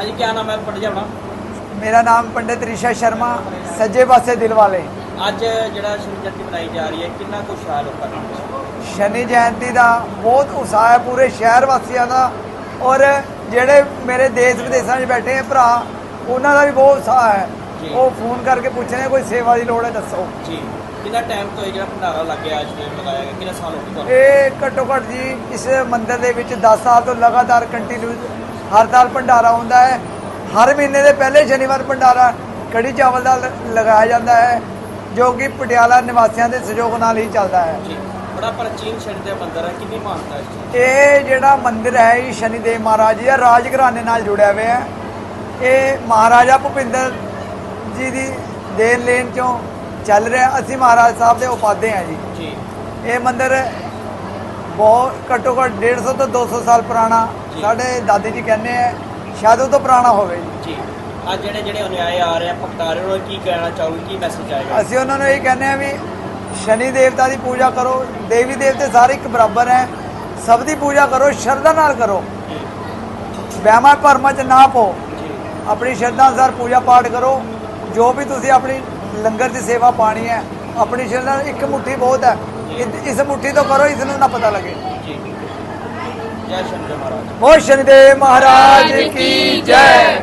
ਹਾਂਜੀ ਕੀ ਨਾਮ ਹੈ ਪੜ ਜਾਵਣਾ ਮੇਰਾ ਨਾਮ ਪੰਡਿਤ ਰਿਸ਼ਾ ਸ਼ਰਮਾ ਸੱਜੇ ਪਾਸੇ ਦਿਲ ਵਾਲੇ। ਅੱਜ ਜਿਹੜਾ ਸ਼ਿਵ ਜਯੰਤੀ ਮਨਾਈ ਜਾ ਰਹੀ ਹੈ ਕਿੰਨਾ ਹੈ ਲੋਕਾਂ ਦਾ ਸ਼ਨੀ ਜਯੰਤੀ ਦਾ ਬਹੁਤ ਉਤਸ਼ਾਹ ਹੈ ਪੂਰੇ ਸ਼ਹਿਰ ਵਾਸੀਆਂ ਦਾ। ਔਰ ਜਿਹੜੇ ਮੇਰੇ ਦੇਸ਼ ਵਿਦੇਸ਼ਾਂ 'ਚ ਬੈਠੇ ਆ ਭਰਾ ਉਹਨਾਂ ਦਾ ਵੀ ਬਹੁਤ ਉਤਸ਼ਾਹ ਹੈ। ਉਹ ਫੋਨ ਕਰਕੇ ਪੁੱਛ ਰਹੇ ਕੋਈ ਸੇਵਾ ਦੀ ਲੋੜ ਹੈ ਦੱਸੋ। ਜੀ। ਕਿੰਨਾ ਟਾਈਮ ਤੋਂ ਇਹ ਜਿਹੜਾ ਭੰਡਾਰਾ ਲੱਗਿਆ ਅੱਜ ਤੇ ਲਗਾਇਆ ਗਿਆ ਕਿੰਨਾ ਸਾਲ ਹੋ ਤੁਹਾਨੂੰ? ਇਹ ਘੱਟੋ ਘੱਟ ਜੀ ਇਸ ਮੰਦਿਰ ਦੇ ਵਿੱਚ 10 ਸਾਲ ਤੋਂ ਲਗਾਤਾਰ ਕੰਟੀਨਿਊ ਹਰ ਸਾਲ ਭੰਡਾਰਾ ਹੁੰਦਾ ਹੈ। ਹਰ ਮਹੀਨੇ ਦੇ ਪਹਿਲੇ ਸ਼ਨੀਵਾਰ ਭੰਡਾਰਾ ਕੜੀ ਚਾਵਲ ਦਾ ਲਗਾਇਆ ਜਾਂਦਾ ਹੈ ਜੋ ਕਿ ਪਟਿਆਲਾ ਨਿਵਾਸੀਆਂ ਦੇ ਸਹਿਯੋਗ ਨਾਲ ਹੀ ਚੱਲਦਾ ਹੈ। ਜੀ ਬੜਾ ਪ੍ਰਾਚੀਨ ਸ਼ਨੀ ਦੇ ਮੰਦਿਰ ਹੈ ਕਿੰਨੀ ਮਾਨਤਾ ਹੈ ਇਹ ਜਿਹੜਾ ਮੰਦਿਰ ਹੈ ਇਹ ਸ਼ਨੀਦੇਵ ਮਹਾਰਾਜ ਜੀ ਦਾ ਰਾਜ ਘਰਾਣੇ ਨਾਲ ਜੁੜਿਆ ਹੋਇਆ ਹੈ। ਇਹ ਮਹਾਰਾਜਾ ਭੁਪਿੰਦਰ ਜੀ ਦੀ ਦੇਣ ਲੈਣ ਚੋਂ ਚੱਲ ਰਿਹਾ ਅਸੀਂ ਮਹਾਰਾਜ ਸਾਹਿਬ ਦੇ ਉਪਾਦੇ ਹਾਂ ਜੀ? ਜੀ। ਇਹ ਮੰਦਿਰ ਬਹੁਤ ਘੱਟੋ ਘੱਟ 150 ਤੋਂ 200 ਸਾਲ ਪੁਰਾਣਾ। ਸਾਡੇ ਦਾਦੀ ਜੀ ਕਹਿੰਦੇ ਆ ਸ਼ਾਇਦ ਉਹ ਤੋਂ ਪੁਰਾਣਾ ਹੋਵੇ। ਜੀ। ਅੱਜ ਜਿਹੜੇ ਜਿਹੜੇ ਅਨੁਆਈ ਆ ਰਹੇ ਆ ਭਗਤਾਰੇ ਉਹਨਾਂ ਨੂੰ ਕੀ ਕਹਿਣਾ ਚਾਹੋਗੇ ਕੀ ਮੈਸੇਜ ਆਏਗਾ? ਅਸੀਂ ਉਹਨਾਂ ਨੂੰ ਇਹ ਕਹਿੰਦੇ ਆ ਵੀ ਸ਼ਨੀ ਦੇਵਤਾ ਦੀ ਪੂਜਾ ਕਰੋ ਦੇਵੀ ਦੇਵਤੇ ਸਾਰੇ ਇੱਕ ਬਰਾਬਰ ਹੈ। ਸਭ ਦੀ ਪੂਜਾ ਕਰੋ ਸ਼ਰਧਾ ਨਾਲ ਕਰੋ। ਵਹਿਮਾਂ ਭਰਮਾਂ ਚ ਨਾ ਪੋ ਆਪਣੀ ਸ਼ਰਧਾ ਅਨੁਸਾਰ ਪੂਜਾ ਪਾਠ ਕਰੋ। ਜੋ ਵੀ ਤੁਸੀਂ ਆਪਣੀ ਲੰਗਰ ਦੀ ਸੇਵਾ ਪਾਣੀ ਹੈ ਆਪਣੀ ਸ਼ਰਧਾ ਇੱਕ ਮੁਠੀ ਬਹੁਤ ਹੈ। ਇਸ- ਮੁਠੀ ਤੋਂ ਕਰੋ ਇਸ ਨੂੰ ਨਾ ਪਤਾ ਲੱਗੇ। ਜੀ। ਜੈ ਸ਼ੰਕਰ ਮਹਾਰਾਜ। ਉਹ ਸ਼ਨੀਦੇਵ ਮਹਾਰਾਜ ਕੀ ਜੈ।